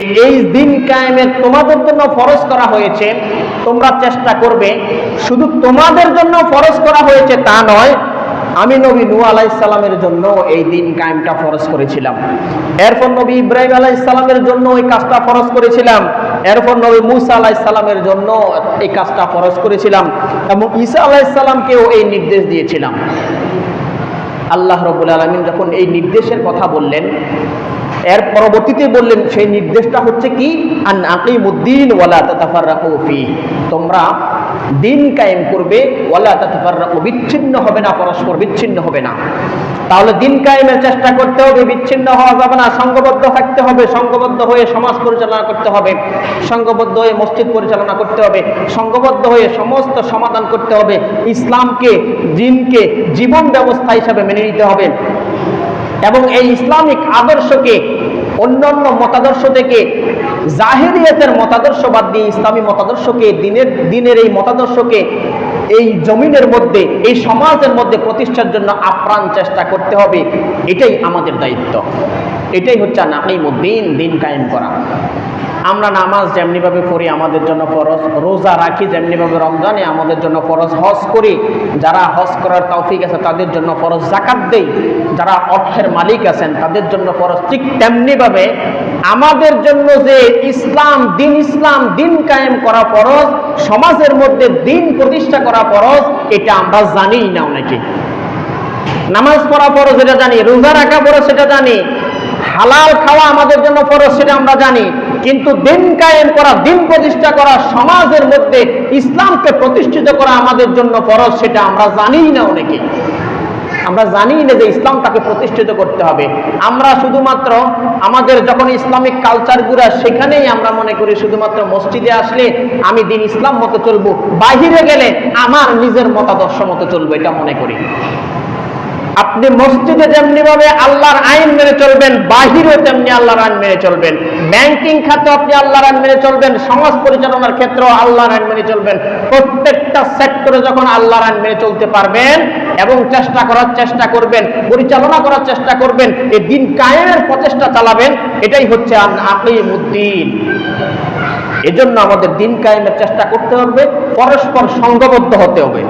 এই দিন কায়েমে তোমাদের জন্য ফরজ করা হয়েছে, তোমরা চেষ্টা করবে। শুধু তোমাদের জন্য ফরজ করা হয়েছে তা নয়, আমি নবী নূ আলাইসাল্লামের জন্য এই দিন কায়েমটা ফরজ করেছিলাম। এরপর নবী ইব্রাহিম আলাইসাল্লামের জন্য এই কাজটা ফরজ করেছিলাম। এরপর নবী মুসা আলাইসাল্লামের জন্য এই কাজটা ফরজ করেছিলাম এবং ঈসা আলাইসাল্লামকেও এই নির্দেশ দিয়েছিলাম। আল্লাহ রবুল আলমিন যখন এই নির্দেশের কথা বললেন এর পরবর্তীতে বললেন, সেই নির্দেশটা হচ্ছে কি? আন আকিমুদ্দিন ওয়ালা তাতাফাররাকু ফি। তোমরা দিন কায়েম করবে, ওয়ালা তাতাফাররাকু বিচ্ছিন্ন হবে না, পরস্পর বিচ্ছিন্ন হবে না। তাহলে দিন কায়েমের চেষ্টা করতে হবে, বিচ্ছিন্ন হওয়া যাবে না সংঘবদ্ধ থাকতে হবে সংঘবদ্ধ হয়ে সমাজ পরিচালনা করতে হবে সংঘবদ্ধ হয়ে মসজিদ পরিচালনা করতে হবে সংঘবদ্ধ হয়ে সমস্ত সমাধান করতে হবে, ইসলামকে, দিনকে জীবন ব্যবস্থা হিসাবে মেনে নিতে হবে। এবং এই ইসলামিক আদর্শকে অন্যান্য মতাদর্শ থেকে জাহেরিয়াতের মতাদর্শ বাদ দিয়ে ইসলামী মতাদর্শকে, দিনের দিনের এই মতাদর্শকে, এই জমিনের মধ্যে, এই সমাজের মধ্যে প্রতিষ্ঠার জন্য আপ্রাণ চেষ্টা করতে হবে। এটাই আমাদের দায়িত্ব। এটাই হচ্ছে নাকিমুদ্দিন দিন কায়েম করা। আমরা নামাজ যেমনিভাবে পড়ি আমাদের জন্য ফরজ। রোজা রাখি যেমনিভাবে রমজানে, আমাদের জন্য ফরজ। হজ করি, যারা হজ করার তৌফিক আছে, তাদের জন্য ফরজ জাকাত দেই। যারা অর্থের মালিক আছেন, তাদের জন্য ফরজ। ঠিক তেমনিভাবে আমাদের জন্য যে ইসলাম, দিন ইসলাম, দিন কায়েম করা ফরজ, সমাজের মধ্যে দিন প্রতিষ্ঠা করা ফরজ, এটা আমরা জানিই না অনেকে। নামাজ পড়া ফরজ এটা জানি। রোজা রাখা ফরজ, সেটা জানি। হালাল খাওয়া আমাদের জন্য ফরজ, সেটা আমরা জানি। কিন্তু দিন কায়েম করা, দিন প্রতিষ্ঠা করা, সমাজের মধ্যে ইসলামকে প্রতিষ্ঠিত করা আমাদের জন্য ফরজ, সেটা আমরা জানিই না অনেকে। আমরা জানি না যে ইসলামটাকে প্রতিষ্ঠিত করতে হবে। আমরা শুধুমাত্র আমাদের যখন ইসলামিক কালচারগুলা সেখানেই আমরা মনে করি শুধুমাত্র মসজিদে আসলে আমি দিন ইসলাম মতো চলবো, বাহিরে গেলে আমার নিজের মতাদর্শ মতো চলবো, এটা মনে করি। আপনি মসজিদে যেমনি ভাবে আল্লাহর আইন মেনে চলবেন, বাহিরেও তেমনি আল্লাহর আইন মেনে চলবেন। ব্যাংকিং খাতে আপনি আল্লাহর আইন মেনে চলবেন, সমাজ পরিচালনার ক্ষেত্রেও আল্লাহর আইন মেনে চলবেন। প্রত্যেকটা সেক্টরে যখন আল্লাহর আইন মেনে চলতে পারবেন এবং চেষ্টা করার চেষ্টা করবেন, পরিচালনা করার চেষ্টা করবেন, এই দিন কায়েমের প্রচেষ্টা চালাবেন, এটাই হচ্ছে আকিমুদ্দিন। এজন্য আমাদের দিন কায়েমের চেষ্টা করতে হবে, পরস্পর সংঘবদ্ধ হতে হবে।